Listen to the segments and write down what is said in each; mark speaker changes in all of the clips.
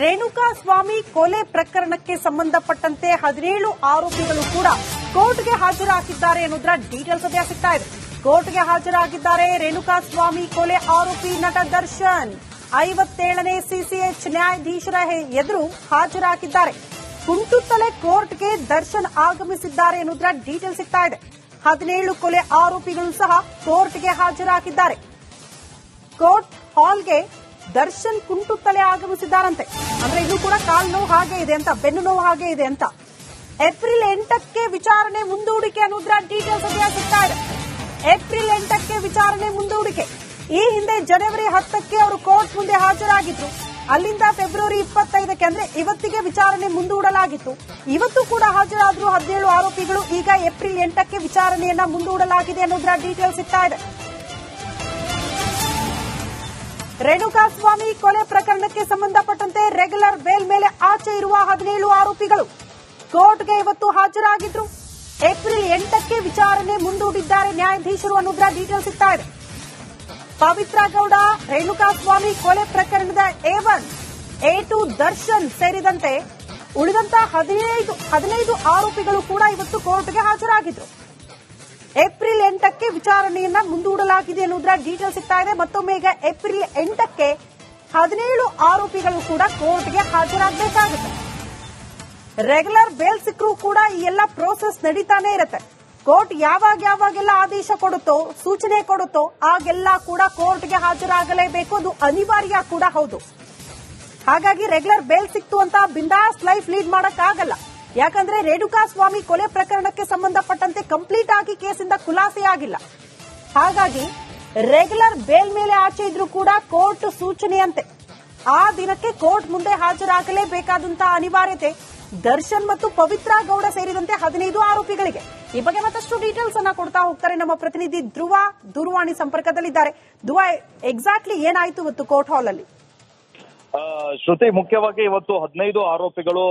Speaker 1: ರೇಣುಕಾ ಸ್ವಾಮಿ ಕೊಲೆ ಪ್ರಕರಣಕ್ಕೆ ಸಂಬಂಧಪಟ್ಟಂತೆ ಹದಿನೇಳು ಆರೋಪಿಗಳು ಕೂಡ ಕೋರ್ಟ್ಗೆ ಹಾಜರಾಗಿದ್ದಾರೆ ಎನ್ನುವುದರ ಡೀಟೇಲ್ಸ್ ಸದ್ಯ ಸಿಗ್ತಾ ಇದೆ. ಕೋರ್ಟ್ಗೆ ಹಾಜರಾಗಿದ್ದಾರೆ ರೇಣುಕಾ ಸ್ವಾಮಿ ಕೊಲೆ ಆರೋಪಿ ನಟ ದರ್ಶನ್. ಐವತ್ತೇಳನೇ ಸಿಸಿಎಚ್ ನ್ಯಾಯಾಧೀಶರ ಎದುರು ಹಾಜರಾಗಿದ್ದಾರೆ. ಕುಂಟುತ್ತಲೆ ಕೋರ್ಟ್ಗೆ ದರ್ಶನ್ ಆಗಮಿಸಿದ್ದಾರೆ ಎನ್ನುವುದರ ಡೀಟೇಲ್ ಸಿಗ್ತಾ ಇದೆ. ಹದಿನೇಳು ಕೊಲೆ ಆರೋಪಿಗಳು ಸಹ ಕೋರ್ಟ್ಗೆ ಹಾಜರಾಗಿದ್ದಾರೆ. ಕೋರ್ಟ್ ಹಾಲ್ಗೆ ದರ್ಶನ್ ಕುಂಟುತ್ತಲೇ ಆಗಮಿಸಿದ್ದಾರಂತೆ. ಅಂದ್ರೆ ಇದು ಕೂಡ ಕಾಲು ನೋವು ಹಾಗೆ ಇದೆ ಅಂತ, ಬೆನ್ನು ನೋವು ಹಾಗೆ ಇದೆ ಅಂತ. ಏಪ್ರಿಲ್ ಎಂಟಕ್ಕೆ ವಿಚಾರಣೆ ಮುಂದೂಡಿಕೆ ಅನ್ನೋದ್ರ ಡೀಟೇಲ್ಸ್ ಸದ್ಯ ಸಿಗ್ತಾ ಇದೆ. ಏಪ್ರಿಲ್ ಎಂಟಕ್ಕೆ ವಿಚಾರಣೆ ಮುಂದೂಡಿಕೆ. ಈ ಹಿಂದೆ ಜನವರಿ ಹತ್ತಕ್ಕೆ ಅವರು ಕೋರ್ಟ್ ಮುಂದೆ ಹಾಜರಾಗಿದ್ರು. ಅಲ್ಲಿಂದ ಫೆಬ್ರವರಿ ಇಪ್ಪತ್ತೈದಕ್ಕೆ ಅಂದ್ರೆ ಇವತ್ತಿಗೆ ವಿಚಾರಣೆ ಮುಂದೂಡಲಾಗಿತ್ತು. ಇವತ್ತು ಕೂಡ ಹಾಜರಾದ್ರು ಹದಿನೇಳು ಆರೋಪಿಗಳು. ಈಗ ಏಪ್ರಿಲ್ ಎಂಟಕ್ಕೆ ವಿಚಾರಣೆಯನ್ನ ಮುಂದೂಡಲಾಗಿದೆ ಅನ್ನೋದ್ರ ಡೀಟೇಲ್ಸ್ ಸಿಗ್ತಾ ಇದೆ. ರೇಣುಕಾ ಸ್ವಾಮಿ ಕೊಲೆ ಪ್ರಕರಣಕ್ಕೆ ಸಂಬಂಧಪಟ್ಟಂತೆ ರೆಗ್ಯುಲರ್ ಬೇಲ್ ಮೇಲೆ ಆಚೆ ಇರುವ ಹದಿನೇಳು ಆರೋಪಿಗಳು ಕೋರ್ಟ್ಗೆ ಇವತ್ತು ಹಾಜರಾಗಿದ್ರು. ಏಪ್ರಿಲ್ ಎಂಟಕ್ಕೆ ವಿಚಾರಣೆ ಮುಂದೂಡಿದ್ದಾರೆ ನ್ಯಾಯಾಧೀಶರು ಅನ್ನೋದ್ರ ಡೀಟೇಲ್ ಸಿಗ್ತಾ ಇದೆ. ಪವಿತ್ರ ಗೌಡ ರೇಣುಕಾ ಸ್ವಾಮಿ ಕೊಲೆ ಪ್ರಕರಣದ A one, A two, Darshan ಸೇರಿದಂತೆ ಉಳಿದಂತ ಹದಿನೈದು ಹದಿನೈದು ಆರೋಪಿಗಳು ಕೂಡ ಇವತ್ತು ಕೋರ್ಟ್ಗೆ ಹಾಜರಾಗಿದ್ರು. ಏಪ್ರಿಲ್ ಎಂಟಕ್ಕೆ ವಿಚಾರಣೆಯನ್ನ ಮುಂದೂಡಲಾಗಿದೆ ಅನ್ನೋದ್ರ ಡೀಟೇಲ್ ಸಿಗ್ತಾ ಇದೆ. ಮತ್ತೊಮ್ಮೆ ಈಗ ಏಪ್ರಿಲ್ ಎಂಟಕ್ಕೆ ಹದಿನೇಳು ಆರೋಪಿಗಳು ಕೂಡ ಕೋರ್ಟ್ಗೆ ಹಾಜರಾಗಬೇಕಾಗುತ್ತೆ. ರೆಗ್ಯುಲರ್ ಬೇಲ್ ಸಿಕ್ಕರೂ ಕೂಡ ಈ ಎಲ್ಲ ಪ್ರೋಸೆಸ್ ನಡೀತಾನೆ ಇರುತ್ತೆ. ಕೋರ್ಟ್ ಯಾವಾಗ ಯಾವಾಗೆಲ್ಲ ಆದೇಶ ಕೊಡುತ್ತೋ, ಸೂಚನೆ ಕೊಡುತ್ತೋ, ಆಗೆಲ್ಲ ಕೂಡ ಕೋರ್ಟ್ಗೆ ಹಾಜರಾಗಲೇಬೇಕು. ಅದು ಅನಿವಾರ್ಯ ಕೂಡ ಹೌದು. ಹಾಗಾಗಿ ರೆಗ್ಯುಲರ್ ಬೇಲ್ ಸಿಕ್ತು ಅಂತ ಬಿಂದಾಸ್ ಲೈಫ್ ಲೀಡ್ ಮಾಡಕ್ಕಾಗಲ್ಲ. ಯಾಕಂದ್ರೆ ರೇಣುಕಾ ಸ್ವಾಮಿ ಕೊಲೆ ಪ್ರಕರಣಕ್ಕೆ ಸಂಬಂಧಪಟ್ಟಂತೆ ಕಂಪ್ಲೀಟ್ ಆಗಿ ಕೇಸಿಂದ ಖುಲಾಸೆಯಾಗಿಲ್ಲ ಹಾಗಾಗಿ ರೆಗ್ಯುಲರ್ ಬೇಲ್ ಮೇಲೆ ಆಚೆ ಇದ್ರೂ ಕೂಡ ಕೋರ್ಟ್ ಸೂಚನೆಯಂತೆ ಆ ದಿನಕ್ಕೆ ಕೋರ್ಟ್ ಮುಂದೆ ಹಾಜರಾಗಲೇಬೇಕಾದಂತಹ ಅನಿವಾರ್ಯತೆ ದರ್ಶನ್ ಮತ್ತು ಪವಿತ್ರ ಗೌಡ ಸೇರಿದಂತೆ ಹದಿನೈದು ಆರೋಪಿಗಳಿಗೆ. ಈ ಬಗ್ಗೆ ಮತ್ತಷ್ಟು ಡೀಟೇಲ್ಸ್ ಅನ್ನ ಕೊಡ್ತಾ ಹೋಗ್ತಾರೆ ನಮ್ಮ ಪ್ರತಿನಿಧಿ ಧ್ರುವ ದೂರವಾಣಿ ಸಂಪರ್ಕದಲ್ಲಿದ್ದಾರೆ. ಧ್ರುವ ಎಕ್ಸಾಕ್ಟ್ಲಿ ಏನಾಯ್ತು ಇವತ್ತು ಕೋರ್ಟ್ ಹಾಲ್ ಅಲ್ಲಿ?
Speaker 2: ಶ್ರುತಿ, ಮುಖ್ಯವಾಗಿ ಇವತ್ತು ಹದಿನೈದು ಆರೋಪಿಗಳು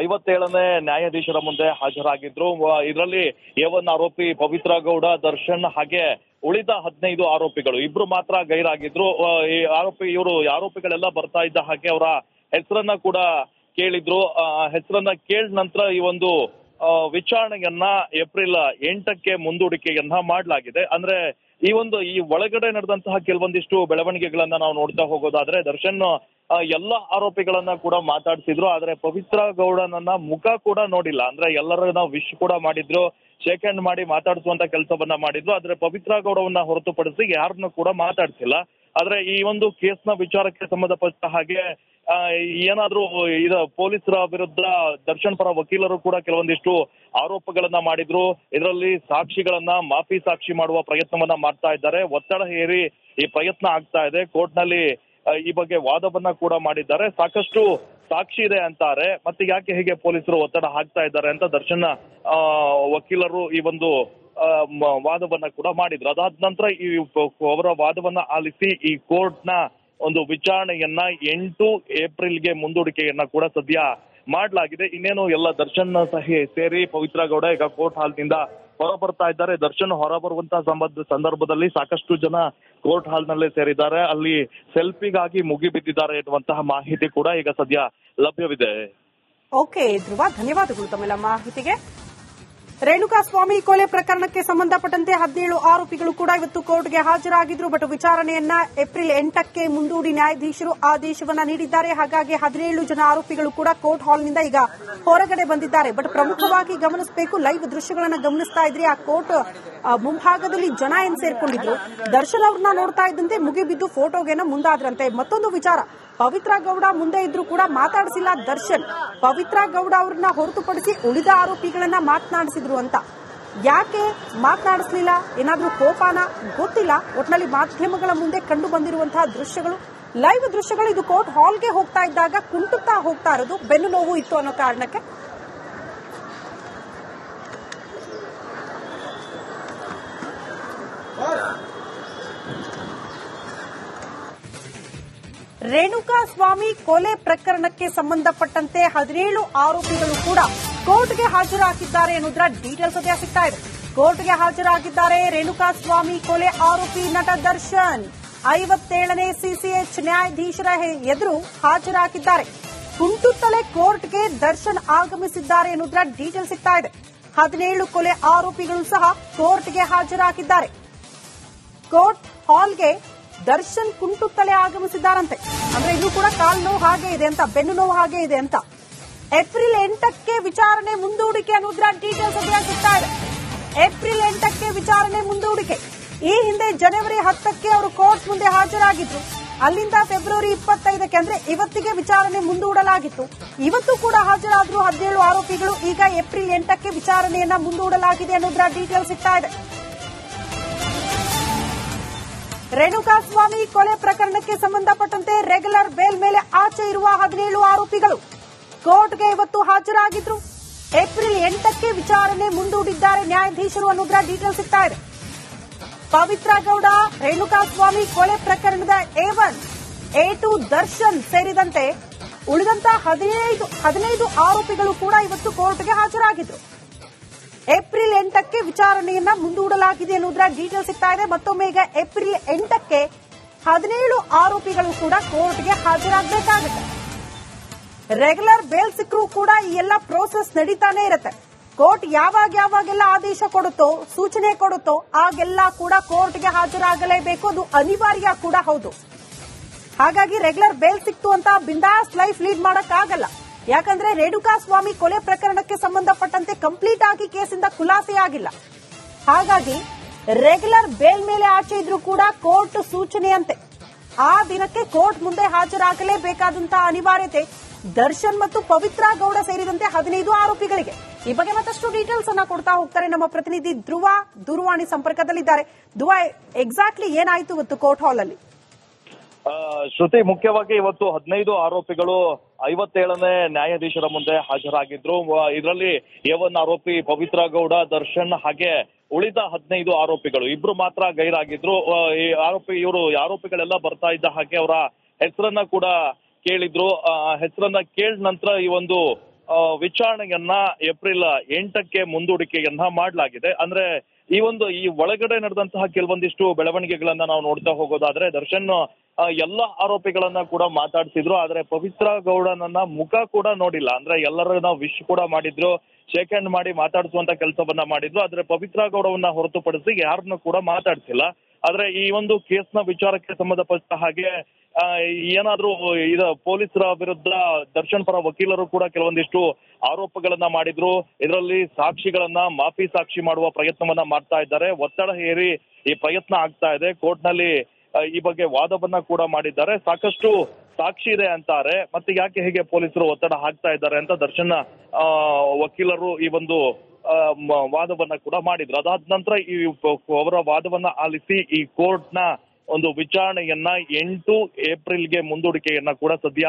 Speaker 2: ಐವತ್ತೇಳನೇ ನ್ಯಾಯಾಧೀಶರ ಮುಂದೆ ಹಾಜರಾಗಿದ್ರು. ಇದರಲ್ಲಿ ಏವನ್ ಆರೋಪಿ ಪವಿತ್ರ ಗೌಡ, ದರ್ಶನ್ ಹಾಗೆ ಉಳಿದ ಹದಿನೈದು ಆರೋಪಿಗಳು. ಇಬ್ರು ಮಾತ್ರ ಗೈರಾಗಿದ್ರು. ಈ ಆರೋಪಿ, ಇವರು ಆರೋಪಿಗಳೆಲ್ಲ ಬರ್ತಾ ಇದ್ದ ಹಾಗೆ ಅವರ ಹೆಸರನ್ನ ಕೂಡ ಕೇಳಿದ್ರು. ಹೆಸರನ್ನ ಕೇಳಿದ ನಂತರ ಈ ಒಂದು ವಿಚಾರಣೆಯನ್ನ ಏಪ್ರಿಲ್ ಎಂಟಕ್ಕೆ ಮುಂದೂಡಿಕೆಯನ್ನ ಮಾಡಲಾಗಿದೆ. ಅಂದ್ರೆ ಈ ಒಂದು ಈ ಒಳಗಡೆ ನಡೆದಂತಹ ಕೆಲವೊಂದಿಷ್ಟು ಬೆಳವಣಿಗೆಗಳನ್ನ ನಾವು ನೋಡ್ತಾ ಹೋಗೋದಾದ್ರೆ ದರ್ಶನ್ ಎಲ್ಲ ಆರೋಪಿಗಳನ್ನ ಕೂಡ ಮಾತಾಡಿಸಿದ್ರು, ಆದ್ರೆ ಪವಿತ್ರ ಗೌಡನನ್ನ ಮುಖ ಕೂಡ ನೋಡಿಲ್ಲ. ಅಂದ್ರೆ ಎಲ್ಲರನ್ನ ವಿಶ್ ಕೂಡ ಮಾಡಿದ್ರು ಶೇಕ್ ಹ್ಯಾಂಡ್ ಮಾಡಿ ಮಾತಾಡಿಸುವಂತ ಕೆಲಸವನ್ನ ಮಾಡಿದ್ರು, ಆದ್ರೆ ಪವಿತ್ರ ಗೌಡವನ್ನ ಹೊರತುಪಡಿಸಿ ಯಾರನ್ನು ಕೂಡ ಮಾತಾಡ್ಸಿಲ್ಲ. ಆದ್ರೆ ಈ ಒಂದು ಕೇಸ್ನ ವಿಚಾರಕ್ಕೆ ಸಂಬಂಧಪಟ್ಟ ಹಾಗೆ ಏನಾದ್ರೂ ಇದ ಪೊಲೀಸರ ವಿರುದ್ಧ ದರ್ಶನ್ ಪರ ವಕೀಲರು ಕೂಡ ಕೆಲವೊಂದಿಷ್ಟು ಆರೋಪಗಳನ್ನ ಮಾಡಿದ್ರು. ಇದರಲ್ಲಿ ಸಾಕ್ಷಿಗಳನ್ನ ಮಾಫಿ ಸಾಕ್ಷಿ ಮಾಡುವ ಪ್ರಯತ್ನವನ್ನ ಮಾಡ್ತಾ ಇದ್ದಾರೆ. ಒತ್ತಡ ಹೇರಿ ಈ ಪ್ರಯತ್ನ ಆಗ್ತಾ ಇದೆ. ಕೋರ್ಟ್ನಲ್ಲಿ ನಲ್ಲಿ ಈ ಬಗ್ಗೆ ವಾದವನ್ನ ಕೂಡ ಮಾಡಿದ್ದಾರೆ. ಸಾಕಷ್ಟು ಸಾಕ್ಷಿ ಇದೆ ಅಂತಾರೆ. ಮತ್ತೆ ಯಾಕೆ ಹೀಗೆ ಪೊಲೀಸರು ಒತ್ತಡ ಹಾಕ್ತಾ ಇದ್ದಾರೆ ಅಂತ ದರ್ಶನ್ ವಕೀಲರು ಈ ಒಂದು ವಾದವನ್ನ ಕೂಡ ಮಾಡಿದ್ರು. ಅದಾದ ನಂತರ ಈ ಅವರ ವಾದವನ್ನ ಆಲಿಸಿ ಈ ಕೋರ್ಟ್ನ ಒಂದು ವಿಚಾರಣೆಯನ್ನ ಎಂಟು ಏಪ್ರಿಲ್ಗೆ ಮುಂದೂಡಿಕೆಯನ್ನ ಕೂಡ ಸದ್ಯ ಮಾಡಲಾಗಿದೆ. ಇನ್ನೇನು ಎಲ್ಲ ದರ್ಶನ್ ಸಹಿ ಸೇರಿ ಪವಿತ್ರ ಗೌಡ ಈಗ ಕೋರ್ಟ್ ಹಾಲ್ನಿಂದ ಹೊರ ಬರ್ತಾ ಇದ್ದಾರೆ. ದರ್ಶನ್ ಹೊರ ಬರುವಂತಹ ಸಂಬಂಧ, ಸಂದರ್ಭದಲ್ಲಿ ಸಾಕಷ್ಟು ಜನ ಕೋರ್ಟ್ ಹಾಲ್ ನಲ್ಲೇ ಸೇರಿದ್ದಾರೆ. ಅಲ್ಲಿ ಸೆಲ್ಫಿಗಾಗಿ ಮುಗಿಬಿದ್ದಿದ್ದಾರೆ ಎನ್ನುವಂತಹ ಮಾಹಿತಿ ಕೂಡ ಈಗ ಸದ್ಯ ಲಭ್ಯವಿದೆ.
Speaker 1: ಓಕೆ, ಧ್ರುವ, ಧನ್ಯವಾದಗಳು ತಮ್ಮೆಲ್ಲ ಮಾಹಿತಿಗೆ. ರೇಣುಕಾ ಸ್ವಾಮಿ ಕೊಲೆ ಪ್ರಕರಣಕ್ಕೆ ಸಂಬಂಧಪಟ್ಟಂತೆ ಹದಿನೇಳು ಆರೋಪಿಗಳು ಕೂಡ ಇವತ್ತು ಕೋರ್ಟ್ಗೆ ಹಾಜರಾಗಿದ್ರು. ಬಟ್ ವಿಚಾರಣೆಯನ್ನ ಏಪ್ರಿಲ್ ಎಂಟಕ್ಕೆ ಮುಂದೂಡಿ ನ್ಯಾಯಾಧೀಶರು ಆದೇಶವನ್ನ ನೀಡಿದ್ದಾರೆ. ಹಾಗಾಗಿ ಹದಿನೇಳು ಜನ ಆರೋಪಿಗಳು ಕೂಡ ಕೋರ್ಟ್ ಹಾಲ್ನಿಂದ ಈಗ ಹೊರಗಡೆ ಬಂದಿದ್ದಾರೆ. ಬಟ್ ಪ್ರಮುಖವಾಗಿ ಗಮನಿಸಬೇಕು, ಲೈವ್ ದೃಶ್ಯಗಳನ್ನು ಗಮನಿಸ್ತಾ ಇದ್ರೆ. ಆ ಕೋರ್ಟ್ ಮುಂಭಾಗದಲ್ಲಿ ಜನ ಏನ್ ಸೇರ್ಕೊಂಡಿದ್ರು? ದರ್ಶನ್ ಅವ್ರನ್ನ ನೋಡ್ತಾ ಇದ್ದಂತೆ ಮುಗಿಬಿದ್ದು ಫೋಟೋಗೆನ ಮುಂದಾದ್ರಂತೆ. ಮತ್ತೊಂದು ವಿಚಾರ ಪವಿತ್ರ ಗೌಡ ಮುಂದೆ ಇದ್ರು ಕೂಡ ಮಾತಾಡಿಸಿಲ್ಲ ದರ್ಶನ್. ಪವಿತ್ರ ಗೌಡ ಅವ್ರನ್ನ ಹೊರತುಪಡಿಸಿ ಉಳಿದ ಆರೋಪಿಗಳನ್ನ ಮಾತನಾಡಿಸಿದ್ರು ಅಂತ. ಯಾಕೆ ಮಾತನಾಡಿಸ್ಲಿಲ್ಲ? ಏನಾದ್ರೂ ಕೋಪಾನ? ಗೊತ್ತಿಲ್ಲ. ಒಟ್ನಲ್ಲಿ ಮಾಧ್ಯಮಗಳ ಮುಂದೆ ಕಂಡು ಬಂದಿರುವಂತಹ ದೃಶ್ಯಗಳು. ಲೈವ್ ದೃಶ್ಯಗಳು ಇದು ಕೋರ್ಟ್ ಹಾಲ್ಗೆ ಹೋಗ್ತಾ ಇದ್ದಾಗ ಕುಂಟುತ್ತಾ ಹೋಗ್ತಾ ಇರೋದು ಬೆನ್ನು ನೋವು ಇತ್ತು ಅನ್ನೋ ಕಾರಣಕ್ಕೆ. ರೇಣುಕಾ ಸ್ವಾಮಿ ಕೊಲೆ ಪ್ರಕರಣಕ್ಕೆ ಸಂಬಂಧಪಟ್ಟಂತೆ ಹದಿನೇಳು ಆರೋಪಿಗಳು ಕೂಡ ಕೋರ್ಟ್ಗೆ ಹಾಜರಾಗಿದ್ದಾರೆ ಎನ್ನುವುದರ ಡೀಟೇಲ್ಸ್ ಸದ್ಯ ಸಿಗ್ತಾ ಇದೆ. ಕೋರ್ಟ್ಗೆ ಹಾಜರಾಗಿದ್ದಾರೆ ರೇಣುಕಾ ಸ್ವಾಮಿ ಕೊಲೆ ಆರೋಪಿ ನಟ ದರ್ಶನ್. ಐವತ್ತೇಳನೇ ಸಿಸಿಎಚ್ ನ್ಯಾಯಾಧೀಶರ ಎದುರು ಹಾಜರಾಗಿದ್ದಾರೆ. ಕುಂಟುತ್ತಲೆ ಕೋರ್ಟ್ಗೆ ದರ್ಶನ್ ಆಗಮಿಸಿದ್ದಾರೆ ಎನ್ನುವುದರ ಡೀಟೇಲ್ ಸಿಗ್ತಾ ಇದೆ. ಹದಿನೇಳು ಕೊಲೆ ಆರೋಪಿಗಳು ಸಹ ಕೋರ್ಟ್ಗೆ ಹಾಜರಾಗಿದ್ದಾರೆ. ಕೋರ್ಟ್ ಹಾಲ್ಗೆ ದರ್ಶನ್ ಕುಂಟುತ್ತಲೇ ಆಗಮಿಸಿದ್ದಾರಂತೆ. ಅಂದ್ರೆ ಇದು ಕೂಡ ಕಾಲು ನೋವು ಹಾಗೆ ಇದೆ ಅಂತ, ಬೆನ್ನು ನೋವು ಹಾಗೆ ಇದೆ ಅಂತ. ಏಪ್ರಿಲ್ ಎಂಟಕ್ಕೆ ವಿಚಾರಣೆ ಮುಂದೂಡಿಕೆ ಅನ್ನೋದ್ರ ಡೀಟೇಲ್ಸ್ ಸದ್ಯ ಸಿಗ್ತಾ ಇದೆ? ಏಪ್ರಿಲ್ ಎಂಟಕ್ಕೆ ವಿಚಾರಣೆ ಮುಂದೂಡಿಕೆ. ಈ ಹಿಂದೆ ಜನವರಿ ಹತ್ತಕ್ಕೆ ಅವರು ಕೋರ್ಟ್ ಮುಂದೆ ಹಾಜರಾಗಿದ್ರು. ಅಲ್ಲಿಂದ ಫೆಬ್ರವರಿ ಇಪ್ಪತ್ತೈದಕ್ಕೆ ಅಂದ್ರೆ ಇವತ್ತಿಗೆ ವಿಚಾರಣೆ ಮುಂದೂಡಲಾಗಿತ್ತು. ಇವತ್ತು ಕೂಡ ಹಾಜರಾದ್ರು ಹದಿನೇಳು ಆರೋಪಿಗಳು. ಈಗ ಏಪ್ರಿಲ್ ಎಂಟಕ್ಕೆ ವಿಚಾರಣೆಯನ್ನ ಮುಂದೂಡಲಾಗಿದೆ ಅನ್ನೋದ್ರ ಡೀಟೇಲ್ಸ್ ಸಿಗ್ತಾ ಇದೆ. ರೇಣುಕಾಸ್ವಾಮಿ ಕೊಲೆ ಪ್ರಕರಣಕ್ಕೆ ಸಂಬಂಧಪಟ್ಟಂತೆ ರೆಗ್ಯುಲರ್ ಬೇಲ್ ಮೇಲೆ ಆಚೆ ಇರುವ ಹದಿನೇಳು ಆರೋಪಿಗಳು ಕೋರ್ಟ್ಗೆ ಇವತ್ತು ಹಾಜರಾಗಿದ್ರು. ಏಪ್ರಿಲ್ ಎಂಟಕ್ಕೆ ವಿಚಾರಣೆ ಮುಂದೂಡಿದ್ದಾರೆ ನ್ಯಾಯಾಧೀಶರು ಅನ್ನೋದ್ರ ಡೀಟೇಲ್ ಸಿಗ್ತಾ ಇದೆ. ಪವಿತ್ರ ಗೌಡ, ರೇಣುಕಾಸ್ವಾಮಿ ಕೊಲೆ ಪ್ರಕರಣದ A one A two Darshan ಸೇರಿದಂತೆ ಉಳಿದಂತ ಹದಿನೈದು ಹದಿನೈದು ಆರೋಪಿಗಳು ಕೂಡ ಇವತ್ತು ಕೋರ್ಟ್ಗೆ ಹಾಜರಾಗಿದ್ರು. ಏಪ್ರಿಲ್ ಎಂಟಕ್ಕೆ ವಿಚಾರಣೆಯನ್ನ ಮುಂದೂಡಲಾಗಿದೆ ಅನ್ನೋದರ ಡೀಟೇಲ್ ಸಿಗ್ತಾ ಇದೆ. ಮತ್ತೊಮ್ಮೆ ಈಗ ಏಪ್ರಿಲ್ ಎಂಟಕ್ಕೆ ಹದಿನೇಳು ಆರೋಪಿಗಳು ಕೂಡ ಕೋರ್ಟ್ಗೆ ಹಾಜರಾಗಬೇಕಾಗುತ್ತೆ. ರೆಗ್ಯುಲರ್ ಬೇಲ್ ಸಿಕ್ಕರೂ ಕೂಡ ಈ ಎಲ್ಲ ಪ್ರೋಸೆಸ್ ನಡೀತಾನೆ ಇರುತ್ತೆ. ಕೋರ್ಟ್ ಯಾವಾಗ ಯಾವಾಗೆಲ್ಲ ಆದೇಶ ಕೊಡುತ್ತೋ, ಸೂಚನೆ ಕೊಡುತ್ತೋ, ಆಗೆಲ್ಲ ಕೂಡ ಕೋರ್ಟ್ಗೆ ಹಾಜರಾಗಲೇಬೇಕು. ಅದು ಅನಿವಾರ್ಯ ಕೂಡ ಹೌದು. ಹಾಗಾಗಿ ರೆಗ್ಯುಲರ್ ಬೇಲ್ ಸಿಕ್ತು ಅಂತ ಬಿಂದಾಸ್ ಲೈಫ್ ಲೀಡ್ ಮಾಡಕ್ಕಾಗಲ್ಲ. ಯಾಕಂದ್ರೆ ರೇಣುಕಾ ಸ್ವಾಮಿ ಕೊಲೆ ಪ್ರಕರಣಕ್ಕೆ ಸಂಬಂಧಪಟ್ಟಂತೆ ಕಂಪ್ಲೀಟ್ ಆಗಿ ಕೇಸಿಂದ ಖುಲಾಸೆಯಾಗಿಲ್ಲ. ಹಾಗಾಗಿ ರೆಗ್ಯುಲರ್ ಬೇಲ್ ಮೇಲೆ ಆಚೆ ಇದ್ರೂ ಕೂಡ ಕೋರ್ಟ್ ಸೂಚನೆಯಂತೆ. ಆ ದಿನಕ್ಕೆ ಕೋರ್ಟ್ ಮುಂದೆ ಹಾಜರಾಗಲೇಬೇಕಾದಂತಹ ಅನಿವಾರ್ಯತೆ ದರ್ಶನ್ ಮತ್ತು ಪವಿತ್ರ ಗೌಡ ಸೇರಿದಂತೆ ಹದಿನೈದು ಆರೋಪಿಗಳಿಗೆ. ಈ ಬಗ್ಗೆ ಮತ್ತಷ್ಟು ಡೀಟೇಲ್ಸ್ ಅನ್ನ ಕೊಡ್ತಾ ಹೋಗ್ತಾರೆ ನಮ್ಮ ಪ್ರತಿನಿಧಿ ಧ್ರುವ ದೂರವಾಣಿ ಸಂಪರ್ಕದಲ್ಲಿದ್ದಾರೆ. ಧ್ರುವ ಎಕ್ಸಾಕ್ಟ್ಲಿ ಏನಾಯ್ತು ಇವತ್ತು ಕೋರ್ಟ್ ಹಾಲ್ ಅಲ್ಲಿ?
Speaker 2: ಶ್ರುತಿ, ಮುಖ್ಯವಾಗಿ ಇವತ್ತು ಹದಿನೈದು ಆರೋಪಿಗಳು ಐವತ್ತೇಳನೇ ನ್ಯಾಯಾಧೀಶರ ಮುಂದೆ ಹಾಜರಾಗಿದ್ರು. ಇದರಲ್ಲಿ ಏವನ್ ಆರೋಪಿ ಪವಿತ್ರ ಗೌಡ, ದರ್ಶನ್ ಹಾಗೆ ಉಳಿದ ಹದಿನೈದು ಆರೋಪಿಗಳು. ಇಬ್ರು ಮಾತ್ರ ಗೈರಾಗಿದ್ರು. ಈ ಆರೋಪಿ, ಇವರು ಆರೋಪಿಗಳೆಲ್ಲ ಬರ್ತಾ ಇದ್ದ ಹಾಗೆ ಅವರ ಹೆಸರನ್ನ ಕೂಡ ಕೇಳಿದ್ರು. ಹೆಸರನ್ನ ಕೇಳಿದ ನಂತರ ಈ ಒಂದು ವಿಚಾರಣೆಯನ್ನ ಏಪ್ರಿಲ್ ಎಂಟಕ್ಕೆ ಮುಂದೂಡಿಕೆಯನ್ನ ಮಾಡಲಾಗಿದೆ. ಅಂದ್ರೆ ಈ ಒಂದು, ಈ ಒಳಗಡೆ ನಡೆದಂತಹ ಕೆಲವೊಂದಿಷ್ಟು ಬೆಳವಣಿಗೆಗಳನ್ನ ನಾವು ನೋಡ್ತಾ ಹೋಗೋದಾದ್ರೆ, ದರ್ಶನ್ ಎಲ್ಲ ಆರೋಪಿಗಳನ್ನ ಕೂಡ ಮಾತಾಡಿಸಿದ್ರು, ಆದ್ರೆ ಪವಿತ್ರ ಗೌಡನನ್ನ ಮುಖ ಕೂಡ ನೋಡಿಲ್ಲ. ಅಂದ್ರೆ ಎಲ್ಲರನ್ನ ವಿಶ್ ಕೂಡ ಮಾಡಿದ್ರು ಶೇಕ್ ಹ್ಯಾಂಡ್ ಮಾಡಿ ಮಾತಾಡಿಸುವಂತ ಕೆಲಸವನ್ನ ಮಾಡಿದ್ರು, ಆದ್ರೆ ಪವಿತ್ರ ಗೌಡವನ್ನ ಹೊರತುಪಡಿಸಿ ಯಾರನ್ನು ಕೂಡ ಮಾತಾಡ್ಸಿಲ್ಲ. ಆದ್ರೆ ಈ ಒಂದು ಕೇಸ್ನ ವಿಚಾರಕ್ಕೆ ಸಂಬಂಧಪಟ್ಟ ಹಾಗೆ ಏನಾದ್ರೂ ಇದ ಪೊಲೀಸರ ವಿರುದ್ಧ ದರ್ಶನ್ ಪರ ವಕೀಲರು ಕೂಡ ಕೆಲವೊಂದಿಷ್ಟು ಆರೋಪಗಳನ್ನ ಮಾಡಿದ್ರು. ಇದರಲ್ಲಿ ಸಾಕ್ಷಿಗಳನ್ನ ಮಾಫಿ ಸಾಕ್ಷಿ ಮಾಡುವ ಪ್ರಯತ್ನವನ್ನ ಮಾಡ್ತಾ ಇದ್ದಾರೆ. ಒತ್ತಡ ಹೇರಿ ಈ ಪ್ರಯತ್ನ ಆಗ್ತಾ ಇದೆ. ಕೋರ್ಟ್ನಲ್ಲಿ ಈ ಬಗ್ಗೆ ವಾದವನ್ನ ಕೂಡ ಮಾಡಿದ್ದಾರೆ. ಸಾಕಷ್ಟು ಸಾಕ್ಷಿ ಇದೆ ಅಂತಾರೆ. ಮತ್ತೆ ಯಾಕೆ ಹೇಗೆ ಪೊಲೀಸರು ಒತ್ತಡ ಹಾಕ್ತಾ ಇದ್ದಾರೆ ಅಂತ ದರ್ಶನ ವಕೀಲರು ಈ ಒಂದು ವಾದವನ್ನ ಕೂಡ ಮಾಡಿದ್ರು. ಅದಾದ ನಂತರ ಈ ಅವರ ವಾದವನ್ನ ಆಲಿಸಿ ಈ ಕೋರ್ಟ್ನ ಒಂದು ವಿಚಾರಣೆಯನ್ನ ಎಂಟು ಏಪ್ರಿಲ್ಗೆ ಮುಂದೂಡಿಕೆಯನ್ನ ಕೂಡ ಸದ್ಯ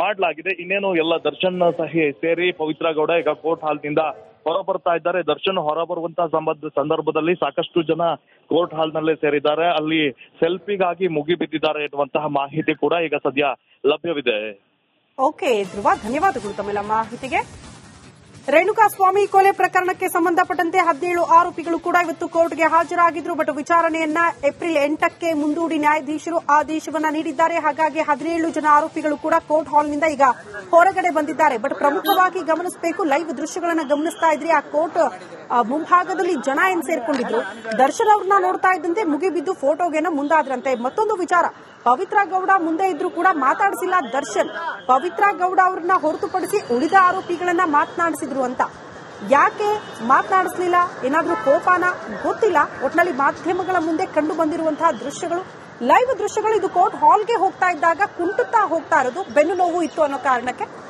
Speaker 2: ಮಾಡಲಾಗಿದೆ. ಇನ್ನೇನು ಎಲ್ಲ ದರ್ಶನ್ ಸಹಿ ಸೇರಿ ಪವಿತ್ರ ಗೌಡ ಈಗ ಕೋರ್ಟ್ ಹಾಲ್ನಿಂದ ಹೊರ ಬರ್ತಾ ಇದ್ದಾರೆ. ದರ್ಶನ್ ಹೊರ ಬರುವಂತಹ ಸಂಬಂಧ ಸಂದರ್ಭದಲ್ಲಿ ಸಾಕಷ್ಟು ಜನ ಕೋರ್ಟ್ ಹಾಲ್ ನಲ್ಲೇ ಸೇರಿದ್ದಾರೆ. ಅಲ್ಲಿ ಸೆಲ್ಫಿಗಾಗಿ ಮುಗಿಬಿದ್ದಿದ್ದಾರೆ ಎನ್ನುವಂತಹ ಮಾಹಿತಿ ಕೂಡ ಈಗ ಸದ್ಯ ಲಭ್ಯವಿದೆ.
Speaker 1: ಓಕೆ, ಧ್ರುವ, ಧನ್ಯವಾದಗಳು ತಮ್ಮೆಲ್ಲ ಮಾಹಿತಿಗೆ. ರೇಣುಕಾ ಸ್ವಾಮಿ ಕೊಲೆ ಪ್ರಕರಣಕ್ಕೆ ಸಂಬಂಧಪಟ್ಟಂತೆ ಹದಿನೇಳು ಆರೋಪಿಗಳು ಕೂಡ ಇವತ್ತು ಕೋರ್ಟ್ಗೆ ಹಾಜರಾಗಿದ್ರು. ಬಟ್ ವಿಚಾರಣೆಯನ್ನ ಏಪ್ರಿಲ್ ಎಂಟಕ್ಕೆ ಮುಂದೂಡಿ ನ್ಯಾಯಾಧೀಶರು ಆದೇಶವನ್ನ ನೀಡಿದ್ದಾರೆ. ಹಾಗಾಗಿ ಹದಿನೇಳು ಜನ ಆರೋಪಿಗಳು ಕೂಡ ಕೋರ್ಟ್ ಹಾಲ್ನಿಂದ ಈಗ ಹೊರಗಡೆ ಬಂದಿದ್ದಾರೆ. ಬಟ್ ಪ್ರಮುಖವಾಗಿ ಗಮನಿಸಬೇಕು, ಲೈವ್ ದೃಶ್ಯಗಳನ್ನ ಗಮನಿಸ್ತಾ ಇದ್ರಿ. ಆ ಕೋರ್ಟ್ ಮುಂಭಾಗದಲ್ಲಿ ಜನ ಏನ್ ಸೇರ್ಕೊಂಡಿದ್ರು? ದರ್ಶನ್ ಅವ್ರನ್ನ ನೋಡ್ತಾ ಇದ್ದಂತೆ ಮುಗಿಬಿದ್ದು ಫೋಟೋಗೆನ ಮುಂದಾದ್ರಂತೆ. ಮತ್ತೊಂದು ವಿಚಾರ. ಪವಿತ್ರ ಗೌಡ ಮುಂದೆ ಇದ್ರು ಕೂಡ ಮಾತಾಡಿಸಿಲ್ಲ ದರ್ಶನ್. ಪವಿತ್ರ ಗೌಡ ಅವ್ರನ್ನ ಹೊರತುಪಡಿಸಿ ಉಳಿದ ಆರೋಪಿಗಳನ್ನ ಮಾತನಾಡಿಸಿದ್ರು ಅಂತ. ಯಾಕೆ ಮಾತನಾಡಿಸ್ಲಿಲ್ಲ? ಏನಾದ್ರೂ ಕೋಪಾನ? ಗೊತ್ತಿಲ್ಲ. ಒಟ್ನಲ್ಲಿ ಮಾಧ್ಯಮಗಳ ಮುಂದೆ ಕಂಡು ಬಂದಿರುವಂತಹ ದೃಶ್ಯಗಳು. ಲೈವ್ ದೃಶ್ಯಗಳು. ಇದು ಕೋರ್ಟ್ ಹಾಲ್ಗೆ ಹೋಗ್ತಾ ಇದ್ದಾಗ ಕುಂಟುತ್ತಾ ಹೋಗ್ತಾ ಇರೋದು ಬೆನ್ನು ನೋವು ಇತ್ತು ಅನ್ನೋ ಕಾರಣಕ್ಕೆ.